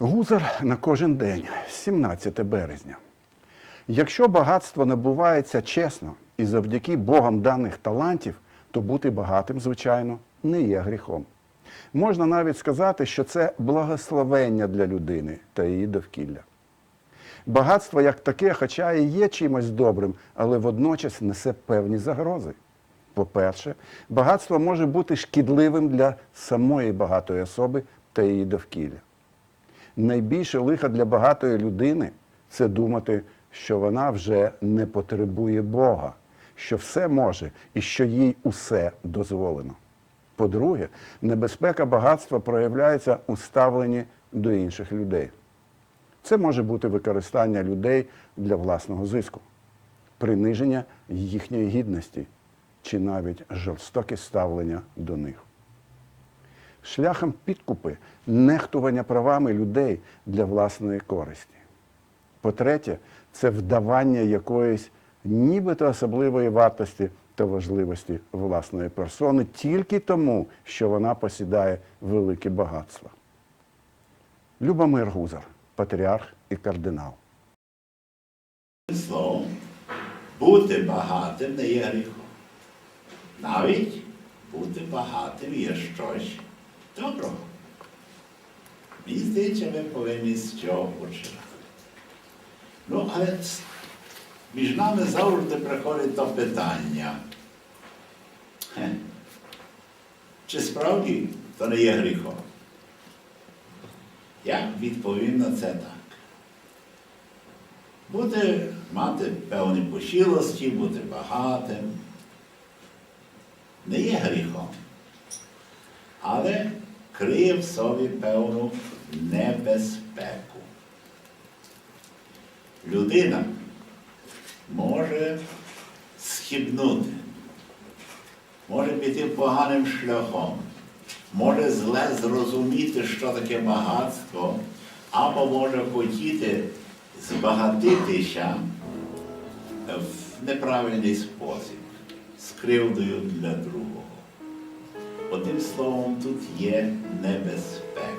Гузар на кожен день, 17 березня. Якщо багатство набувається чесно і завдяки Богом даних талантів, то бути багатим, звичайно, не є гріхом. Можна навіть сказати, що це благословення для людини та її довкілля. Багатство як таке, хоча і є чимось добрим, але водночас несе певні загрози. По-перше, багатство може бути шкідливим для самої багатої особи та її довкілля. Найбільше лиха для багатої людини це думати, що вона вже не потребує Бога, що все може і що їй усе дозволено. По-друге, небезпека багатства проявляється у ставленні до інших людей. Це може бути використання людей для власного зиску, приниження їхньої гідності чи навіть жорстоке ставлення до них. Шляхом підкупи нехтування правами людей для власної користі. По-третє, це вдавання якоїсь нібито особливої вартості та важливості власної персони тільки тому, що вона посідає велике багатство. Любомир Гузар, патріарх і кардинал. Словом, бути багатим не є гріхом. Навіть бути багатим є щось доброго. Мені здається, ми повинні з цього починати. Ну, але між нами завжди приходить то питання. Хе, Чи справді то не є гріхом? Я відповім на це так. Бути, мати певні пошілості, бути багатим. Не є гріхом, але криє в собі певну небезпеку. Людина може схибнути, може піти поганим шляхом, може зле зрозуміти, що таке багатство, або може хотіти збагатитися в неправильний спосіб, з кривдою для другого. Одним словом, тут є небезпека.